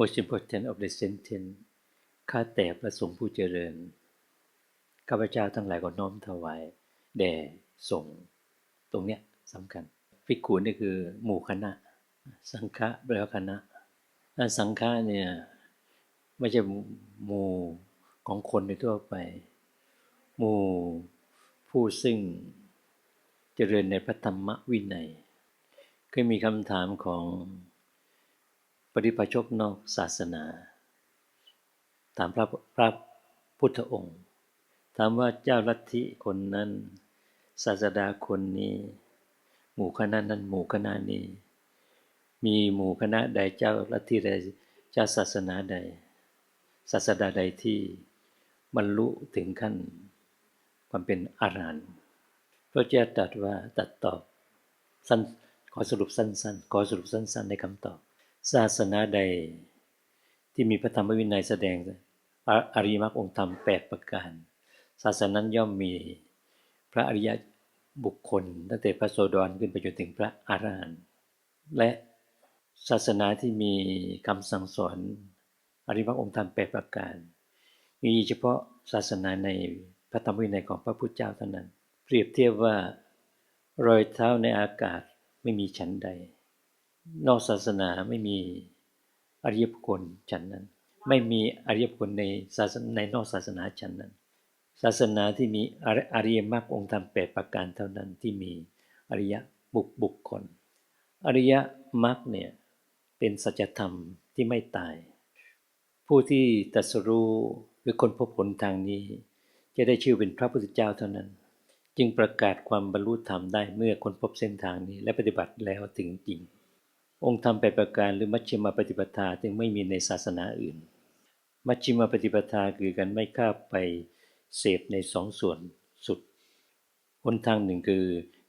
most important of the sentence ข้าแต่พระสงฆ์ผู้เจริญ ข้าพเจ้าทั้งหลายก็น้อมถวาย แด่สงฆ์ตรงเนี้ยสำคัญภิกขุนี่คือหมู่คณะ สังฆะแปลว่าคณะสังฆะเนี่ยไม่ใช่หมู่ของคนในทั่วไป หมู่ผู้ซึ่งเจริญในพระธรรมวินัยเคยมีคำถามของ ปฏิปชกนอกศาสนาถามพระพระพุทธองค์ ถามว่าเจ้าลัทธิคนนั้น ศาสดาคนนี้ หมู่คณะนั้นหมู่คณะนี้ มีหมู่คณะใดเจ้าลัทธิใดเจ้าศาสนาใด ศาสดาใดที่บรรลุถึงขั้นความเป็นอรหันต์พระเจ้าตรัสว่าตัดตอบสั้นขอสรุปสั้นๆ ขอสรุปสั้นๆในคำตอบ ศาสนาใด ที่มีพระธรรมวินัยแสดงอริมักองค์ธรรมแปดประการ ศาสนานั้นย่อมมีพระอริยบุคคลตั้งแต่พระโสดรขึ้นไปจนถึงพระอรหันต์และศาสนาที่มีคำสั่งสอนอริมักองค์ธรรมแปดประการ มีเฉพาะศาสนาในพระธรรมวินัยของพระพุทธเจ้าเท่านั้น เปรียบเทียบว่ารอยเท้าในอากาศไม่มีชั้นใด นอกศาสนาไม่มีอริยบุคคลชั้นนั้น ไม่มีอริยบุคคลในศาสนาในนอกศาสนาชั้นนั้น ศาสนาที่มีอริยมรรคองค์ธรรมแปดประการเท่านั้นที่มีอริยบุคบุคคล อริยมรรคเนี่ยเป็นสัจธรรมที่ไม่ตาย ผู้ที่ตรัสรู้หรือคนพบผลทางนี้ จะได้ชื่อเป็นพระพุทธเจ้าเท่านั้น จึงประกาศความบรรลุธรรมได้เมื่อคนพบเส้นทางนี้และปฏิบัติแล้วถึงจริง องค์ธรรมแปประการหรือมัชฌิมาปฏิปทาจึงไม่มีในศาสนาอื่น มัชฌิมาปฏิปทาคือการไม่ข้าไปเสพในสองส่วนสุดหนทางหนึ่งคือ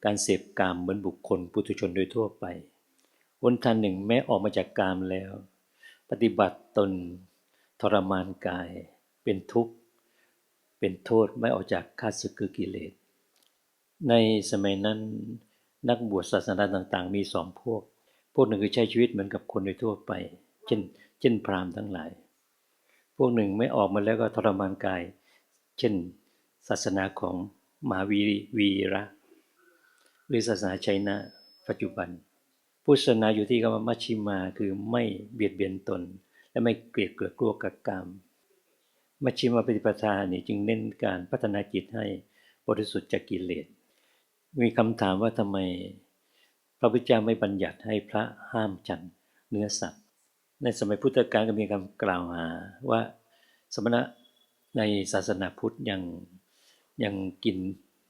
การเสพกามเหมือนบุคคลปุถุชนโดยทั่วไปหนทางหนึ่งแม้ออกมาจากกามแล้ว ปฏิบัติตนทรมานกาย เป็นทุกข์ เป็นโทษไม่ออกจากข้าศึกคือกิเลส ในสมัยนั้นนักบวชศาสนาต่างๆ มีสองพวก พวกหนึ่งคือใช้ชีวิตเหมือนกับคนโดยทั่วไป เช่น เช่นพราหมณ์ทั้งหลาย พวกหนึ่งไม่ออกมาแล้วก็ทรมานกาย เช่น ศาสนาของมหาวีวีระหรือศาสนาไชยนะปัจจุบันพุทธศาสนาอยู่ที่คำว่ามัชชิมาคือไม่เบียดเบียนตน และไม่เกลียดเกลือกลัวกับกรรมมัชชิมาปฏิปทานี่จึงเน้นการพัฒนาจิตให้บริสุทธิ์จากกิเลสมีคำถามว่าทำไม พระพุทธเจ้าไม่บัญญัติให้พระห้ามฉันเนื้อสัตว์ ในสมัยพุทธกาลก็มีคำกล่าวหาว่าสมณะในศาสนาพุทธยังยังกิน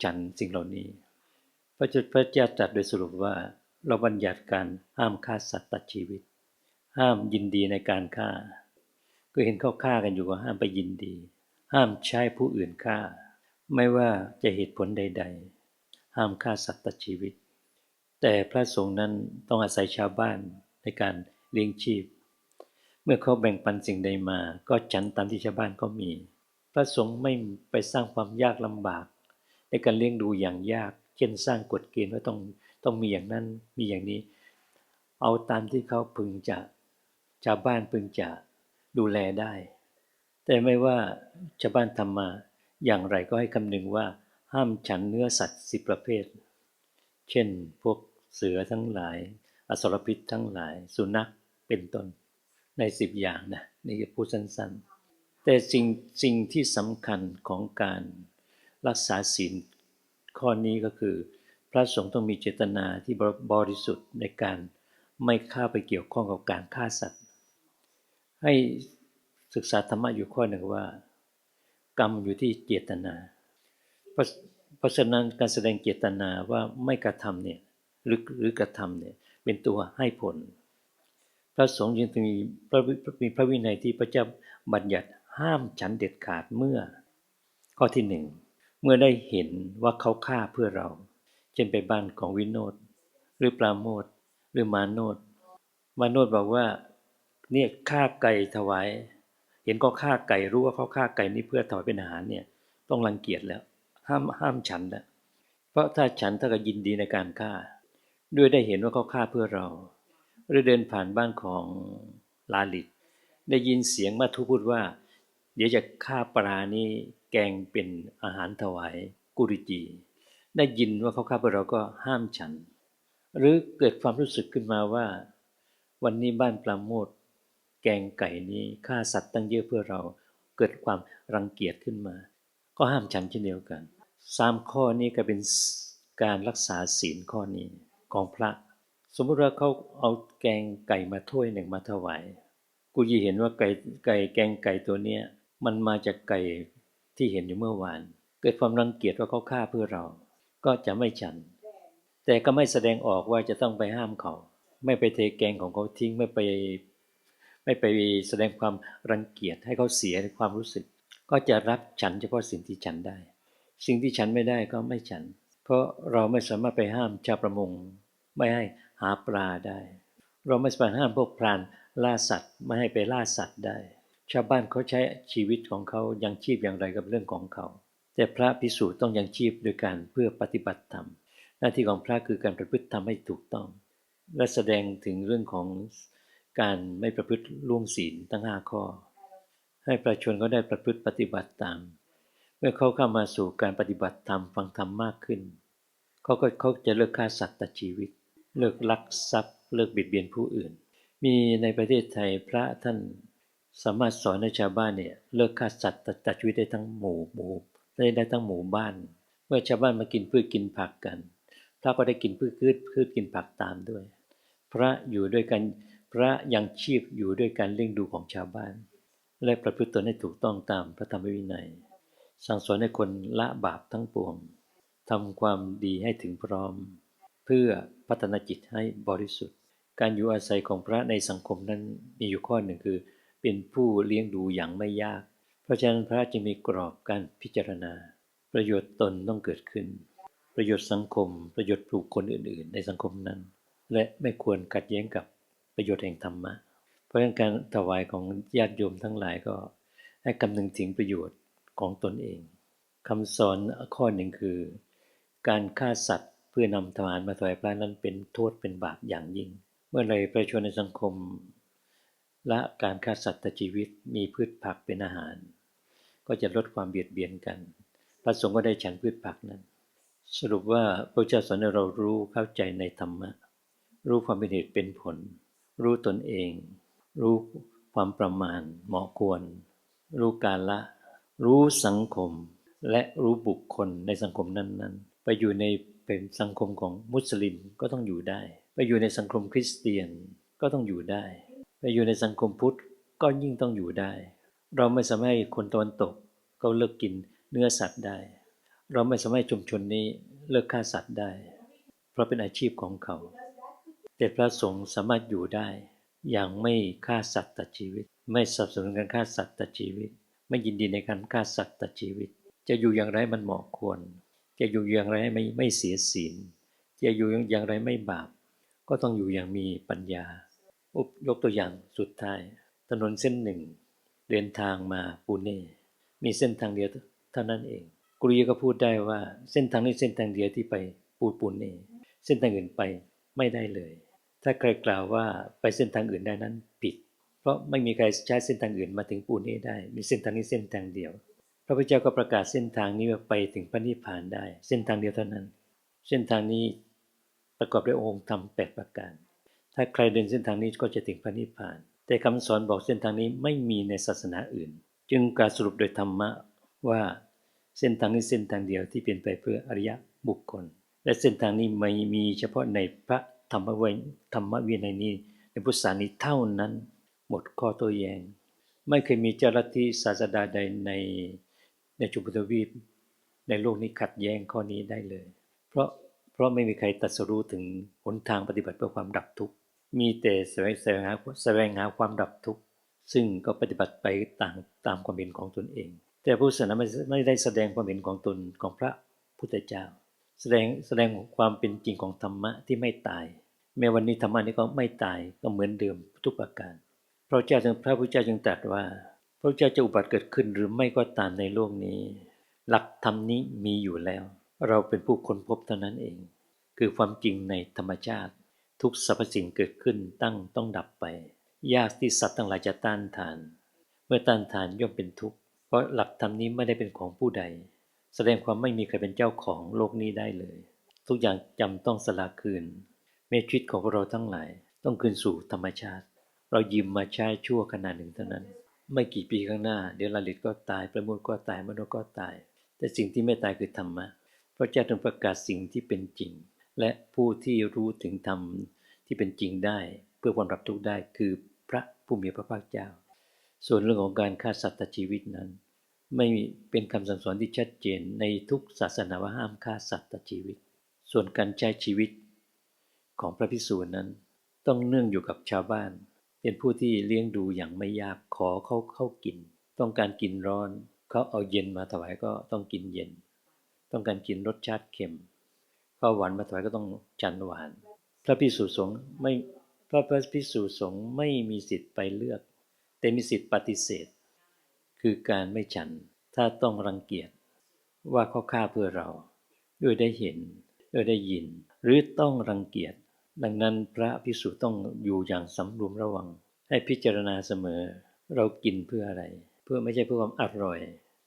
ฉันสิ่งเหล่านี้ พระจุดพระเจ้าตรัสโดยสรุปว่าเราบัญญัติการห้ามฆ่าสัตว์ตัดชีวิต ห้ามยินดีในการฆ่า ก็เห็นเขาฆ่ากันอยู่ก็ห้ามไปยินดี ห้ามใช้ผู้อื่นฆ่า ไม่ว่าจะเหตุผลใด ๆ ห้ามฆ่าสัตว์ตัดชีวิต แต่พระสงฆ์นั้นต้องอาศัยชาวบ้านในการเลี้ยงชีพ เมื่อเขาแบ่งปันสิ่งใดมา ก็ฉันตามที่ชาวบ้านก็มี พระสงฆ์ไม่ไปสร้างความยากลำบาก ในการเลี้ยงดูอย่างยาก เช่นสร้างกฎเกณฑ์ว่าต้องต้องมีอย่างนั้นมีอย่างนี้ เอาตามที่เขาพึงจะชาวบ้านพึงจะดูแลได้ แต่ไม่ว่าชาวบ้านทำมาอย่างไรก็ให้คำนึงว่าห้ามฉันเนื้อสัตว์สิบประเภท เช่นพวก เสือทั้งหลาย อสรพิษทั้งหลาย สุนัขเป็นต้นในสิบอย่างนะนี่คือพูดสั้นๆ แต่สิ่งสิ่งที่สำคัญของการรักษาศีลข้อนี้ก็คือ พระสงฆ์ต้องมีเจตนาที่บริสุทธิ์ในการไม่ฆ่าไปเกี่ยวข้องกับการฆ่าสัตว์ ให้ศึกษาธรรมะอยู่ข้อหนึ่งว่า กรรมอยู่ที่เจตนา เพราะฉะนั้นการแสดงเจตนาว่าไม่กระทำเนี่ย หรือหรือกระทำเนี่ยเป็นตัวให้ผล พระสงฆ์ยังมีพระมีพระวินัยที่พระเจ้าบัญญัติห้ามฉันเด็ดขาดเมื่อ ข้อที่หนึ่งเมื่อได้เห็นว่าเขาฆ่าเพื่อเรา เช่นไปบ้านของวินโนดหรือปราโมทหรือมาโนดมาโนดบอกว่าเนี่ยฆ่าไก่ถวาย เห็นก็ฆ่าไก่รู้ว่าเขาฆ่าไก่นี่เพื่อถวายเป็นอาหารเนี่ยต้องรังเกียจแล้ว ห้ามห้ามฉันนะเพราะถ้าฉันถ้าก็ยินดีในการฆ่า ด้วยได้เห็นว่าเขาฆ่าเพื่อเราหรือเดินผ่านบ้านของลาลิต ได้ยินเสียงมาทุพูดว่า เดี๋ยวจะฆ่าปลานี้แกงเป็นอาหารถวายกุริจี ได้ยินว่าเขาฆ่าเพวกเราก็ห้ามฉัน หรือเกิดความรู้สึกขึ้นมาว่า วันนี้บ้านปลาโมดแกงไก่นี้ฆ่าสัตว์ตั้งเยอะเพื่อเรา เกิดความรังเกียจขึ้นมา ก็ห้ามฉันเช่นเดียวกันสามข้อนี้ก็เป็นการรักษาศีลข้อนี้ ของพระ สมมติว่าเขาเอาแกงไก่มาถ้วยหนึ่งมาถวายกูยีเห็นว่าไก่ไก่แกงไก่ตัวเนี้ยมันมาจากไก่ที่เห็นอยู่เมื่อวาน เกิดความรังเกียจว่าเขาฆ่าเพื่อเรา ก็จะไม่ฉัน แต่ก็ไม่แสดงออกว่าจะต้องไปห้ามเขา ไม่ไปเทแกงของเขาทิ้งไม่ไป ไม่ไปแสดงความรังเกียจให้เขาเสียความรู้สึก ก็จะรับฉันเฉพาะสิ่งที่ฉันได้ สิ่งที่ฉันไม่ได้ก็ไม่ฉัน เพราะเราไม่สามารถไปห้ามชาวประมง ไม่ให้หาปลาได้ เราไม่สามารถห้ามพวกพรานล่าสัตว์ไม่ให้ไปล่าสัตว์ได้ ชาวบ้านเขาใช้ชีวิตของเขายังชีพอย่างไรกับเรื่องของเขา แต่พระพิสูจน์ต้องยังชีพโดยการเพื่อปฏิบัติธรรม หน้าที่ของพระคือการประพฤติธรรมให้ถูกต้อง และแสดงถึงเรื่องของการไม่ประพฤติล่วงศีลทั้งห้าข้อ ให้ประชาชนเขาได้ประพฤติปฏิบัติตาม เมื่อเขาเข้ามาสู่การปฏิบัติธรรมฟังธรรมมากขึ้น เขาก็เขาจะเลิกฆ่าสัตว์ตัดชีวิต เลิกลักทรัพย์ เลิกบิดเบียนผู้อื่น มีในประเทศไทยพระท่านสามารถสอนให้ชาวบ้านเนี่ยเลิกฆ่าสัตว์ตัดตัดชีวิตได้ทั้งหมู่หมู่ได้ได้ทั้งหมู่บ้าน เมื่อชาวบ้านมากินพืชกินผักกันพระก็ได้กินพืชพืชพืชกินผักตามด้วย พระอยู่ด้วยกันพระยังชีพอยู่ด้วยการเลี้ยงดูของชาวบ้าน และประพฤติตนให้ถูกต้องตามพระธรรมวินัย สั่งสอนให้คนละบาปทั้งปวงทำความดีให้ถึงพร้อม เพื่อพัฒนาจิตให้บริสุทธิ์ การอยู่อาศัยของพระในสังคมนั้นมีอยู่ข้อหนึ่งคือ เป็นผู้เลี้ยงดูอย่างไม่ยาก เพราะฉะนั้นพระจึงมีกรอบการพิจารณา ประโยชน์ตนต้องเกิดขึ้น ประโยชน์สังคม ประโยชน์ผูกคนอื่น ๆ ในสังคมนั้น และไม่ควรขัดแย้งกับประโยชน์แห่งธรรมะ เพราะฉะนั้นการถวายของญาติโยมทั้งหลายก็ให้คำนึงถึงประโยชน์ ของตนเองคำสอนข้อหนึ่งคือ การฆ่าสัตว์เพื่อนำถวายมาถวายพระนั้นเป็นโทษเป็นบาปอย่างยิ่ง เมื่อไรประชาชนในสังคมละการฆ่าสัตว์ตัดชีวิตมีพืชผักเป็นอาหาร ก็จะลดความเบียดเบียนกัน พระสงฆ์ก็ได้ฉันพืชผักนั้น สรุปว่าพระเจ้าสอนให้เรารู้เข้าใจในธรรมะ รู้ความเป็นเหตุเป็นผล รู้ตนเอง รู้ความประมาณเหมาะควร รู้การละ รู้สังคมและรู้บุคคลในสังคมนั้น ๆ ไปอยู่ในเป็นสังคมของมุสลิมก็ต้องอยู่ได้ ไปอยู่ในสังคมคริสเตียนก็ต้องอยู่ได้ ไปอยู่ในสังคมพุทธก็ยิ่งต้องอยู่ได้ เราไม่สามารถคนตะวันตกเขาเลิกกินเนื้อสัตว์ได้ เราไม่สามารถชุมชนนี้เลิกฆ่าสัตว์ได้ เพราะเป็นอาชีพของเขา แต่พระสงฆ์สามารถอยู่ได้ อย่างไม่ฆ่าสัตว์ตัดชีวิต ไม่สับสนุนการฆ่าสัตว์ตัดชีวิต ไม่ยินดีในการฆ่าสัตว์ตัดชีวิต จะอยู่อย่างไรมันเหมาะควร จะอยู่อย่างไรไม่ไม่เสียศีล จะอยู่อย่างไรไม่บาป ก็ต้องอยู่อย่างมีปัญญาอุปยกตัวอย่างสุดท้าย ถนนเส้นหนึ่ง เดินทางมาปูเน่ มีเส้นทางเดียวเท่านั้นเองกุริยก็พูดได้ว่าเส้นทางนี้เส้นทางเดียวที่ไปปูปูเน่ เส้นทางอื่นไปไม่ได้เลย ถ้าใครกล่าวว่าไปเส้นทางอื่นได้นั้น เพราะไม่มีใครใช้เส้นทางอื่นมาถึงปูเน่ได้ มีเส้นทางนี้เส้นทางเดียว พระพุทธเจ้าก็ประกาศเส้นทางนี้ว่าไปถึงพระนิพพานได้ เส้นทางเดียวเท่านั้น เส้นทางนี้ประกอบด้วยองค์ธรรมแปดประการ ถ้าใครเดินเส้นทางนี้ก็จะถึงพระนิพพาน แต่คำสอนบอกเส้นทางนี้ไม่มีในศาสนาอื่น จึงการสรุปโดยธรรมะว่าเส้นทางนี้เส้นทางเดียวที่เป็นไปเพื่ออริยบุคคล และเส้นทางนี้ไม่มีเฉพาะในพระธรรมวิธรรมวินัยนี้ในพุทธศาสนาเท่านั้น หมดข้อโต้แย้ง ไม่เคยมีเจ้าลัทธิศาสดาใดในในจุบุตวีปในโลกนี้ขัดแย้งข้อนี้ได้เลย เพราะเพราะไม่มีใครตรัสรู้ถึงหนทางปฏิบัติเพื่อความดับทุกข์มีแต่แสวงแสวงหาแสวงหาความดับทุกข์ซึ่งก็ปฏิบัติไปต่างตามความเห็นของตนเอง แต่ผู้ศาสนาไม่ได้แสดงความเห็นของตนของพระพุทธเจ้า แสดงแสดงความเป็นจริงของธรรมะที่ไม่ตาย แม้วันนี้ธรรมะนี้ก็ไม่ตายก็เหมือนเดิมทุกประการ พระเจ้าจึงพระพุทธเจ้าจึงตรัสว่า พระเจ้าจะอุบัติเกิดขึ้นหรือไม่ก็ตามในโลกนี้ หลักธรรมนี้มีอยู่แล้ว เราเป็นผู้ค้นพบเท่านั้นเอง คือความจริงในธรรมชาติ ทุกสรรพสิ่งเกิดขึ้นตั้งต้องดับไป ยากที่สัตว์ทั้งหลายจะต้านทาน เมื่อต้านทานย่อมเป็นทุกข์เพราะหลักธรรมนี้ไม่ได้เป็นของผู้ใด แสดงความไม่มีใครเป็นเจ้าของโลกนี้ได้เลย ทุกอย่างจำต้องสละคืนเมตชีวิตของพวกเราทั้งหลายต้องคืนสู่ธรรมชาติ เรายืมมาใช้ชั่วขนาดหนึ่งเท่านั้น ไม่กี่ปีข้างหน้า เดี๋ยวลาลิตก็ตาย ประมุขก็ตายมโนก็ตาย แต่สิ่งที่ไม่ตายคือธรรมะพระเจ้าทรงประกาศสิ่งที่เป็นจริง และผู้ที่รู้ถึงธรรมที่เป็นจริงได้ เพื่อความรับทุกข์ได้คือพระผู้มีพระภาคเจ้า ส่วนเรื่องของการฆ่าสัตว์ตัดชีวิตนั้น ไม่เป็นคำสั่งสอนที่ชัดเจนในทุกศาสนาว่าห้ามฆ่าสัตว์ตัดชีวิต ส่วนการใช้ชีวิตของพระพิสูจน์นั้น ต้องเนื่องอยู่กับชาวบ้าน เป็นผู้ที่เลี้ยงดูอย่างไม่ยากขอเขาเข้ากิน ต้องการกินร้อนเขาเอาเย็นมาถวายก็ต้องกินเย็น ต้องการกินรสชาติเค็มเขาหวานมาถวายก็ต้องจันหวาน พระพิสุสงฆ์ไม่พระพิสุสงฆ์ไม่มีสิทธิ์ไปเลือก แต่มีสิทธิ์ปฏิเสธ คือการไม่ฉันถ้าต้องรังเกียจว่าเขาฆ่าเพื่อเรา ด้วยได้เห็นด้วยได้ยิน หรือต้องรังเกียจ ดังนั้นพระพิสุต้องอยู่อย่างสำรวมระวัง ให้พิจารณาเสมอ เรากินเพื่ออะไร เพื่อไม่ใช่เพื่อความอร่อย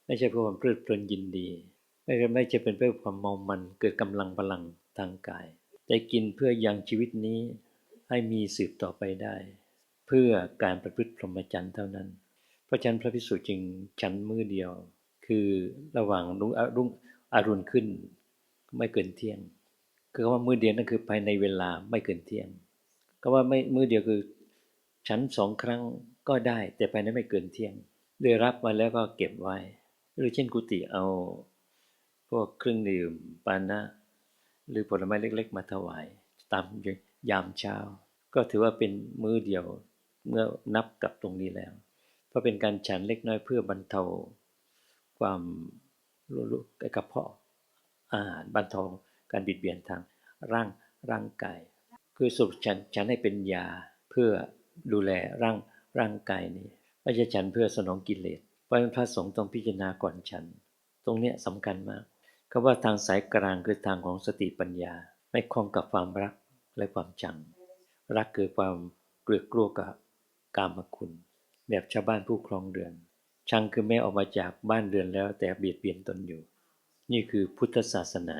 ไม่ใช่เพื่อความเพลิดเพลินยินดี ไม่ใช่ไม่ใช่เป็นเพื่อความเมามันเกิดกำลังพลังทางกาย แต่กินเพื่อยังชีวิตนี้ ให้มีสืบต่อไปได้ เพื่อการประพฤติพรหมจรรย์เท่านั้น เพราะฉะนั้นพระพิสุจึงฉันมือเดียว คือระหว่างรุ่งอรุณขึ้น ไม่เกินเที่ยง คือว่ามือเดียวนั่นคือภายในเวลาไม่เกินเที่ยง ก็ว่าไม่มือเดียวคือฉันสองครั้งก็ได้ แต่ภายในไม่เกินเที่ยงได้รับมาแล้วก็เก็บไว้ หรือเช่นกุฏิเอา พวกเครื่องดื่มปานะ หรือผลไม้เล็ก ๆ มาถวาย ตามยามเช้า ก็ถือว่าเป็นมื้อเดียวเมื่อนับกับตรงนี้แล้ว เพราะเป็นการฉันเล็กน้อยเพื่อบรรเทา ความรู้กระเพาะอาหารบรรเทา การบิดเบียนทางร่างร่างกาย คือสุขฉันฉันให้เป็นยาเพื่อดูแลร่างร่างกายนี้ไม่ใช่ฉันเพื่อสนองกิเลสเพราะพระสงฆ์ต้องพิจารณาก่อนฉัน ตรงนี้สำคัญมากคำว่าทางสายกลางคือทางของสติปัญญา ไม่คล้องกับความรักและความจัง รักคือความเกลือกลัวกับกามคุณ แบบชาวบ้านผู้ครองเรือน ชังคือแม่ออกมาจากบ้านเรือนแล้วแต่เบียดเบียนตนอยู่ นี่คือพุทธศาสนา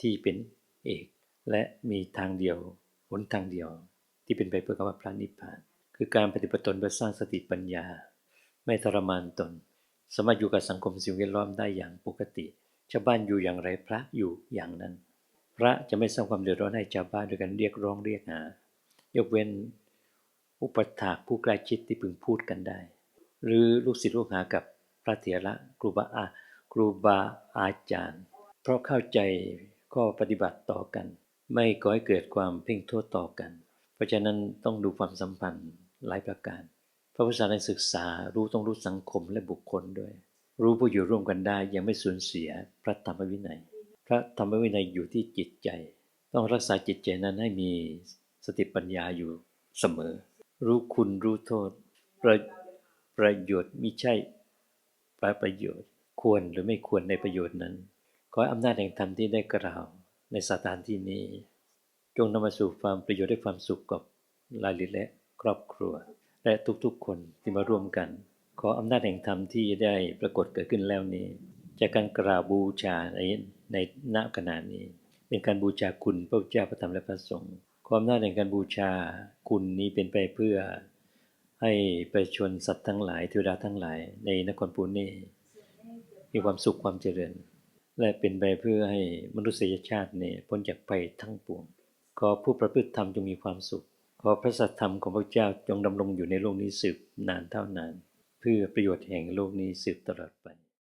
ที่เป็นเอก และมีทางเดียวหนทางเดียว ที่เป็นไปเพื่อคำว่าพระนิพพาน คือการปฏิบัติตนเพื่อสร้างสติปัญญา ไม่ทรมานตน สามารถอยู่กับสังคมสิ่งแวดล้อมได้อย่างปกติชาวบ้านอยู่อย่างไรพระอยู่อย่างนั้น พระจะไม่สร้างความเดือดร้อนให้ชาวบ้านโดยการเรียกร้องเรียกหา ยกเว้นอุปถากผู้ใกล้ชิดที่พึงพูดกันได้ หรือลูกศิษย์ลูกหากับพระเถระครูบาอาครูบาอาจารย์ เพราะเข้าใจ ข้อปฏิบัติต่อกัน ไม่ก่อให้เกิดความเพ่งโทษต่อกัน เพราะฉะนั้นต้องดูความสัมพันธ์หลายประการ พระพุทธศาสนาศึกษารู้ต้องรู้สังคมและบุคคลด้วย รู้ผู้อยู่ร่วมกันได้ยังไม่สูญเสียพระธรรมวินัย พระธรรมวินัยอยู่ที่จิตใจ ต้องรักษาจิตใจนั้นให้มีสติปัญญาอยู่เสมอ รู้คุณรู้โทษ ประประโยชน์มิใช่ประประโยชน์ ควรหรือไม่ควรในประโยชน์นั้น ขออำนาจแห่งธรรมที่ได้กล่าวในสถานที่นี้ จงนำมาสู่ความประโยชน์และความสุขกับลายลิและครอบครัว และทุกๆคนที่มาร่วมกัน ขออำนาจแห่งธรรมที่ได้ปรากฏเกิดขึ้นแล้วนี้จากการกราบบูชาในในณขณะนี้ เป็นการบูชาคุณพระเจ้าพระธรรมและพระสงฆ์ความน่าในการบูชาคุณนี้เป็นไปเพื่อ ให้ประชนสัตว์ทั้งหลายเทวดาทั้งหลายในนครปูเน่มีความสุขความเจริญ และเป็นไปเพื่อให้มนุษยชาติเนี่ยพ้นจากภัยทั้งปวง ขอผู้ประพฤติธรรมจงมีความสุข ขอพระสัตธรรมของพระเจ้าจงดำรงอยู่ในโลกนี้สืบนานเท่านาน เพื่อประโยชน์แห่งโลกนี้สืบตลอดไป